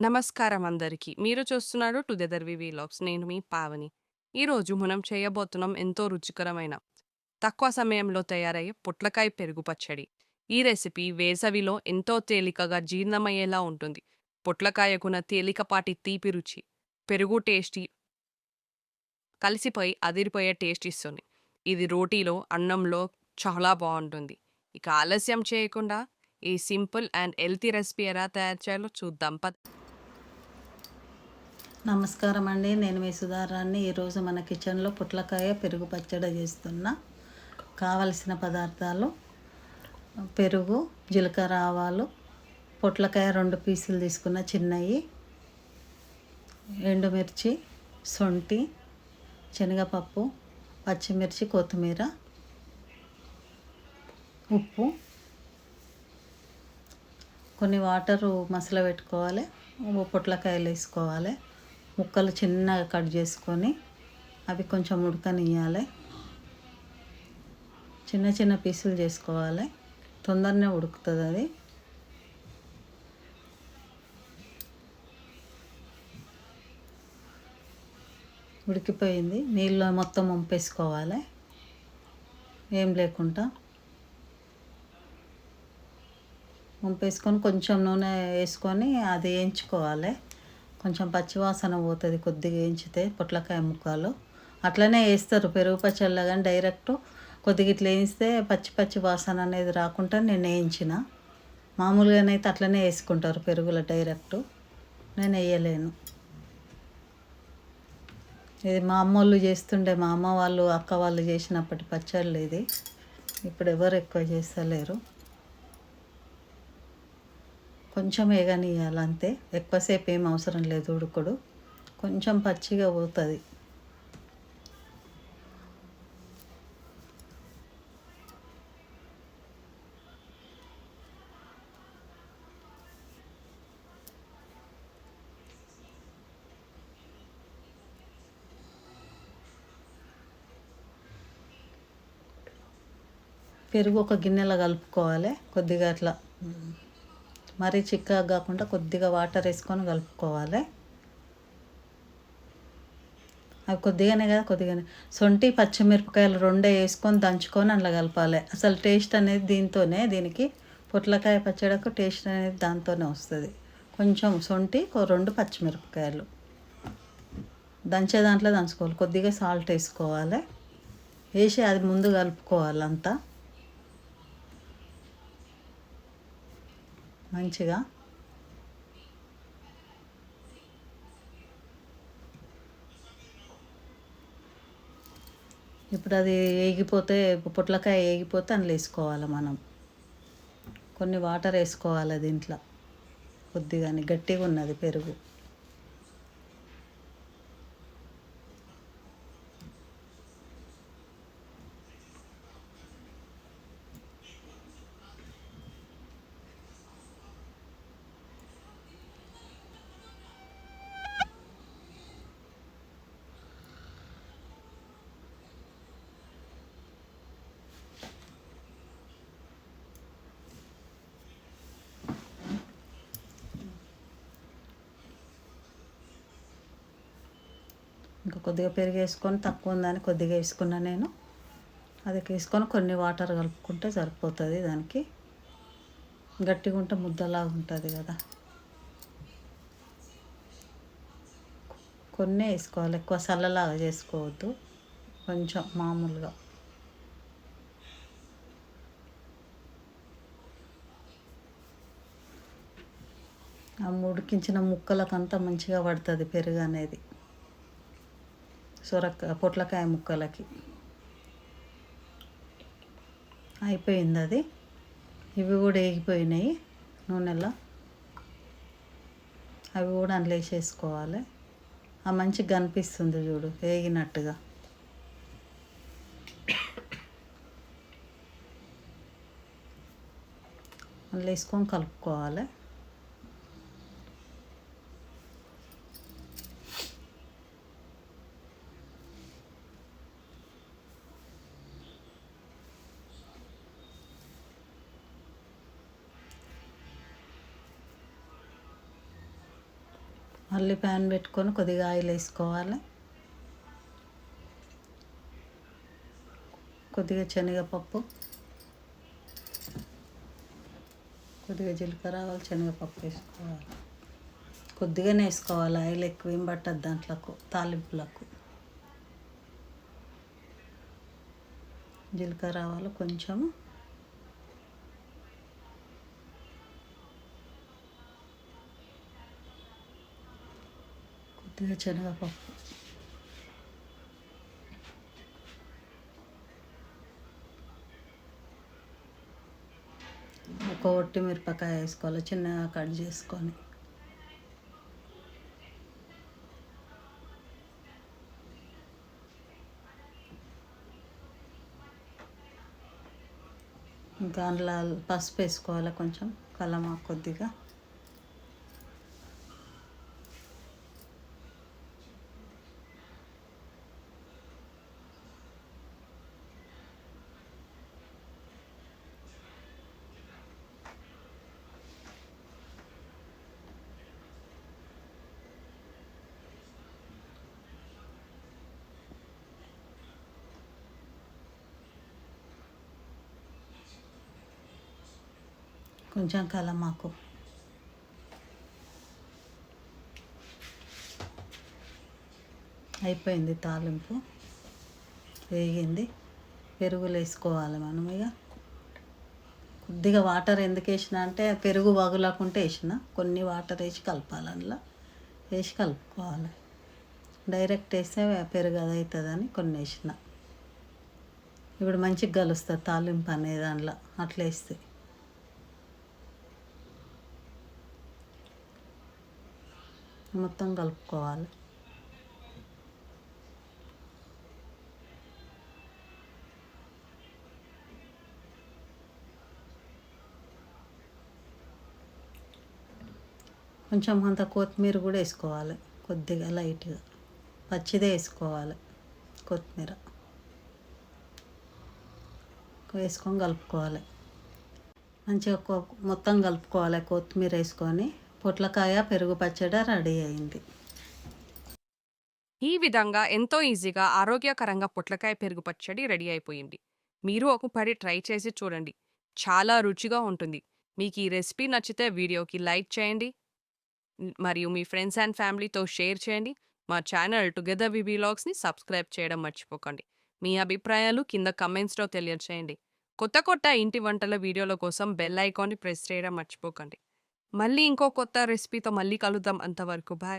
నమస్కారం అందరికీ. మీరు చూస్తున్నారు టుగెదర్ వి వీలాగ్స్. నేను మీ పావని. ఈరోజు మనం చేయబోతున్నాం ఎంతో రుచికరమైన తక్కువ సమయంలో తయారయ్యే పొట్లకాయ పెరుగు పచ్చడి. ఈ రెసిపీ వేసవిలో ఎంతో తేలికగా జీర్ణమయ్యేలా ఉంటుంది. పొట్లకాయకున్న తేలికపాటి తీపి రుచి పెరుగు టేస్టీ కలిసిపోయి అదిరిపోయే టేస్ట్ ఇస్తుంది. ఇది రోటీలో అన్నంలో చాలా బాగుంటుంది. ఇక ఆలస్యం చేయకుండా ఈ సింపుల్ అండ్ హెల్తీ రెసిపీ ఎలా తయారు చేయాలో చూద్దాం. పద నమస్కారం అండి నేను మీ సుధారాన్ని ఈరోజు మన కిచెన్లో పుట్లకాయ పెరుగు పచ్చడి చేస్తున్నా. కావలసిన పదార్థాలు పెరుగు జీలకర్ర ఆవాలు పొట్లకాయ రెండు పీసులు తీసుకున్న చిన్నవి ఎండుమిర్చి సొంటి శనగపప్పు పచ్చిమిర్చి కొత్తిమీర ఉప్పు. కొన్ని వాటరు మసల పెట్టుకోవాలి పొట్లకాయలు వేసుకోవాలి. ముక్కలు చిన్నగా కట్ చేసుకొని అవి కొంచెం ఉడకనియాలి చిన్న చిన్న పీసులు చేసుకోవాలి. తొందరనే ఉడుకుతుంది అది. ఉడికిపోయింది. నీళ్ళు మొత్తం వంపేసుకోవాలి. ఏం లేకుండా వంపేసుకొని కొంచెం నూనె వేసుకొని అది వేయించుకోవాలి. కొంచెం పచ్చివాసన పోతుంది కొద్దిగా వేయించితే పొట్లకాయ ముక్కలు. అట్లనే వేస్తారు పెరుగు పచ్చళ్ళ కానీ డైరెక్ట్ కొద్దిగా ఇట్లా వేయిస్తే పచ్చి పచ్చి వాసన అనేది రాకుండా నేను వేయించిన. మామూలుగానైతే అట్లనే వేసుకుంటారు పెరుగులో డైరెక్ట్. నేను వేయలేను. ఇది మా అమ్మ వాళ్ళు చేస్తుండే మా అమ్మ వాళ్ళు అక్క వాళ్ళు చేసినప్పటి పచ్చళ్ళు ఇది. ఇప్పుడు ఎవరు ఎక్కువ చేస్తలేరు. కొంచెం వేగనియాలి అంతే. ఎక్కువసేపు ఏం అవసరం లేదు ఉడుకుడు. కొంచెం పచ్చిగా పోతుంది. పెరుగు ఒక గిన్నెలో కలుపుకోవాలి. కొద్దిగా అట్లా మరీ చిక్కగా కాకుండా కొద్దిగా వాటర్ వేసుకొని కలుపుకోవాలి. అవి కొద్దిగానే కదా కొద్దిగానే. సొంటి పచ్చిమిరపకాయలు రెండే వేసుకొని దంచుకొని అందులో కలపాలి. అసలు టేస్ట్ అనేది దీంతోనే దీనికి పొట్లకాయ పచ్చడకు టేస్ట్ అనేది దాంతోనే వస్తుంది. కొంచెం సొంటి రెండు పచ్చిమిరపకాయలు. దంచే దాంట్లో దంచుకోవాలి. కొద్దిగా సాల్ట్ వేసుకోవాలి. వేసి అది ముందు కలుపుకోవాలి అంతా మంచిగా. ఇప్పుడు అది వేగిపోతే పొట్లకాయ వేగిపోతే అందులో వేసుకోవాలి మనం. కొన్ని వాటర్ వేసుకోవాలి దీంట్లో. కొద్దిగాని గట్టిగా ఉన్నది పెరుగు. ఇంకా కొద్దిగా పెరుగు వేసుకొని తక్కువ ఉందని కొద్దిగా వేసుకున్నా నేను. అది వేసుకొని కొన్ని వాటర్ కలుపుకుంటే సరిపోతుంది దానికి. గట్టిగా ఉంటే ముద్దలాగా ఉంటుంది కదా. కొన్ని వేసుకోవాలి. ఎక్కువ చల్లలాగా చేసుకోవద్దు. కొంచెం మామూలుగా. ఆ ఉడికించిన ముక్కలకంతా మంచిగా పడుతుంది పెరుగు అనేది. సొరకాయ పొట్లకాయ ముక్కలకి. అయిపోయింది అది. ఇవి కూడా వేగిపోయినాయి నూనెలో. అవి కూడా అందులో వేసేసుకోవాలి ఆ మంచిగా కనిపిస్తుంది చూడు వేగినట్టుగా అందులో వేసుకొని కలుపుకోవాలి. మళ్ళీ ప్యాన్ పెట్టుకొని కొద్దిగా ఆయిల్ వేసుకోవాలి. కొద్దిగా శనగపప్పు. కొద్దిగా జీలకర్ర ఆవాలు శనగపప్పు వేసుకోవాలి. కొద్దిగానే వేసుకోవాలి ఆయిల్ ఎక్కువ ఏం పట్టదు దాంట్లో తాలింపులకు. జీలకర్ర ఆవాలు కొంచెము శనగపప్పు. ఒక ఒట్టి మిరపకాయ వేసుకోవాలి చిన్నగా కట్ చేసుకొని. ఇంకా అందులో పసుపు వేసుకోవాలి కొంచెం కలమా కొద్దిగా. కొంచెం కలమాకు అయిపోయింది తాలింపు వేగింది పెరుగులు వేసుకోవాలి మనం ఇక. కొద్దిగా వాటర్ ఎందుకు వేసిన అంటే పెరుగు వగులకుంటే వేసిన కొన్ని వాటర్ వేసి కలపాలి అందులో. వేసి కలుపుకోవాలి. డైరెక్ట్ వేస్తే పెరుగు అది అవుతుందని కొన్ని వేసిన. ఇప్పుడు మంచిగా కలుస్తుంది తాలింపు అనే దాంట్లో అట్లా వేస్తే. మొత్తం కలుపుకోవాలి. కొంచెం అంత కొత్తిమీర కూడా వేసుకోవాలి. కొద్దిగా లైట్గా. పచ్చిదే వేసుకోవాలి కొత్తిమీర. వేసుకొని కలుపుకోవాలి. మంచిగా కొ- మొత్తం కలుపుకోవాలి కొత్తిమీర వేసుకొని. పొట్లకాయ పెరుగు పచ్చడి రెడీ అయింది. ఈ విధంగా ఎంతో ఈజీగా ఆరోగ్యకరంగా పొట్లకాయ పెరుగు పచ్చడి రెడీ అయిపోయింది. మీరు ఒకసారి ట్రై చేసి చూడండి. చాలా రుచిగా ఉంటుంది. మీకు ఈ రెసిపీ నచ్చితే వీడియోకి లైక్ చేయండి. మరియు మీ ఫ్రెండ్స్ అండ్ ఫ్యామిలీతో షేర్ చేయండి. మా ఛానల్ టుగెదర్ విబీ సబ్స్క్రైబ్ చేయడం మర్చిపోకండి. మీ అభిప్రాయాలు కింద కమెంట్స్లో తెలియచేయండి. కొత్త కొత్త ఇంటి వంటల వీడియోల కోసం బెల్ ఐకాన్ని ప్రెస్ చేయడం మర్చిపోకండి. మళ్ళీ ఇంకో కొత్త రెసిపీతో మళ్ళీ కలుద్దాం అంతవరకు. బాయ్.